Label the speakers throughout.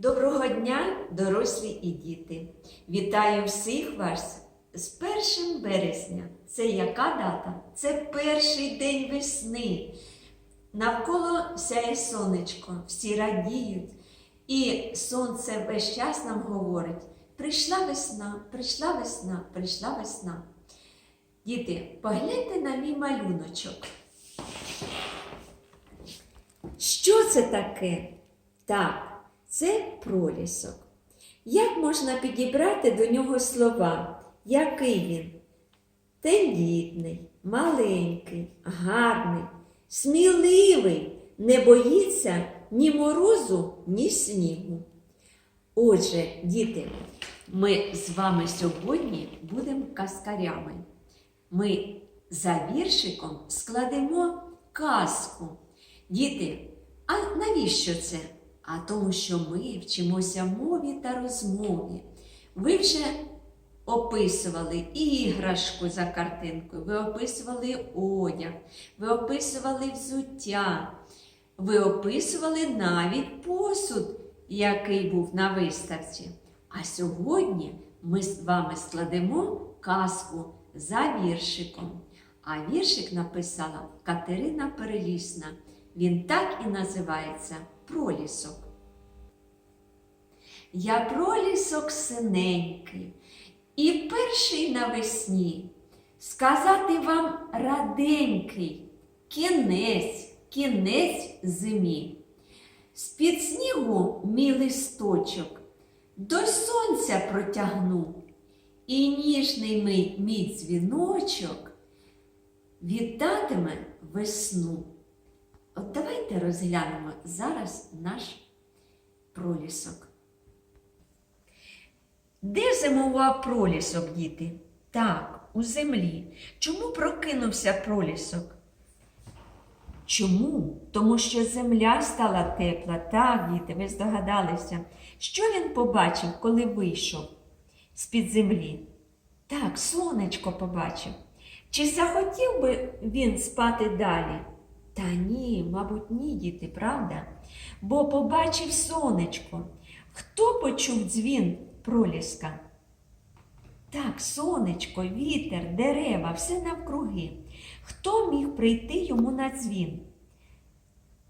Speaker 1: Доброго дня, дорослі і діти! Вітаю всіх вас з 1 березня. Це яка дата? Це перший день весни. Навколо сяє сонечко, всі радіють. І сонце весь час нам говорить: прийшла весна, прийшла весна, прийшла весна. Діти, погляньте на мій малюночок. Що це таке? Так, це пролісок. Як можна підібрати до нього слова? Який він? Тендітний, маленький, гарний, сміливий, не боїться ні морозу, ні снігу. Отже, діти, ми з вами сьогодні будемо каскарями. Ми за віршиком складемо казку. Діти, а навіщо це? А тому, що ми вчимося мові та розмові. Ви вже описували іграшку за картинкою, ви описували одяг, ви описували взуття, ви описували навіть посуд, який був на виставці. А сьогодні ми з вами складемо казку за віршиком. А віршик написала Катерина Перелісна. Він так і називається Пролісок. Я пролісок синенький, і перший навесні сказати вам раденький кінець, кінець зимі. З-під снігу мій листочок до сонця протягну, і ніжний мій, мій дзвіночок вітатиме весну. От давайте розглянемо зараз наш пролісок. Де зимував пролісок, діти? Так, у землі. Чому прокинувся пролісок? Чому? Тому що земля стала тепла. Так, діти, ви здогадалися. Що він побачив, коли вийшов з-під землі? Так, сонечко побачив. Чи захотів би він спати далі? Та ні, мабуть, ні, діти, правда? Бо побачив сонечко. Хто почув дзвін проліска? Так, сонечко, вітер, дерева, все навкруги. Хто міг прийти йому на дзвін?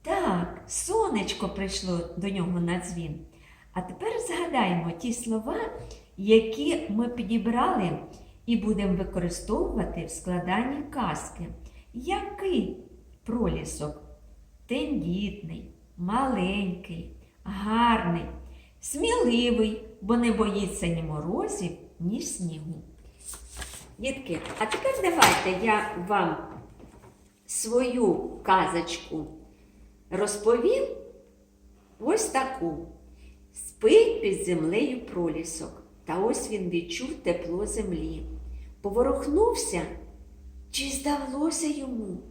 Speaker 1: Так, сонечко прийшло до нього на дзвін. А тепер згадаємо ті слова, які ми підібрали і будемо використовувати в складанні казки. Який пролісок? Тендітний, маленький, гарний, сміливий, бо не боїться ні морозів, ні снігу. Дітки, а тепер давайте я вам свою казочку розповім ось таку. Спить під землею пролісок, та ось він відчув тепло землі. Поворухнувся, чи здалося йому?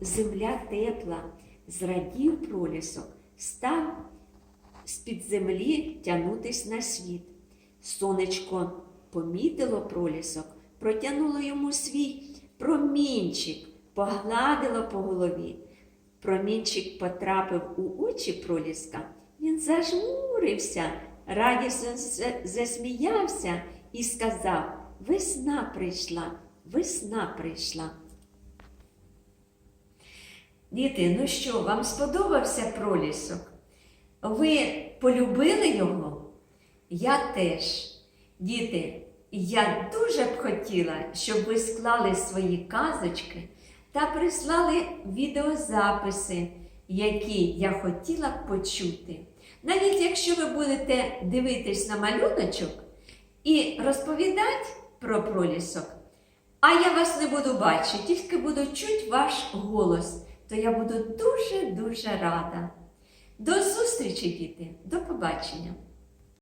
Speaker 1: Земля тепла, зрадів пролісок, став з-під землі тягнутись на світ. Сонечко помітило пролісок, протягнуло йому свій промінчик, погладило по голові. Промінчик потрапив у очі проліска, він зажмурився, радісно засміявся і сказав: Весна прийшла, весна прийшла. Діти, ну що, вам сподобався пролісок? Ви полюбили його? Я теж. Діти, я дуже б хотіла, щоб ви склали свої казочки та прислали відеозаписи, які я хотіла б почути. Навіть якщо ви будете дивитись на малюночок і розповідати про пролісок, а я вас не буду бачити, тільки буду чути ваш голос, то я буду дуже-дуже рада. До зустрічі, діти, до побачення!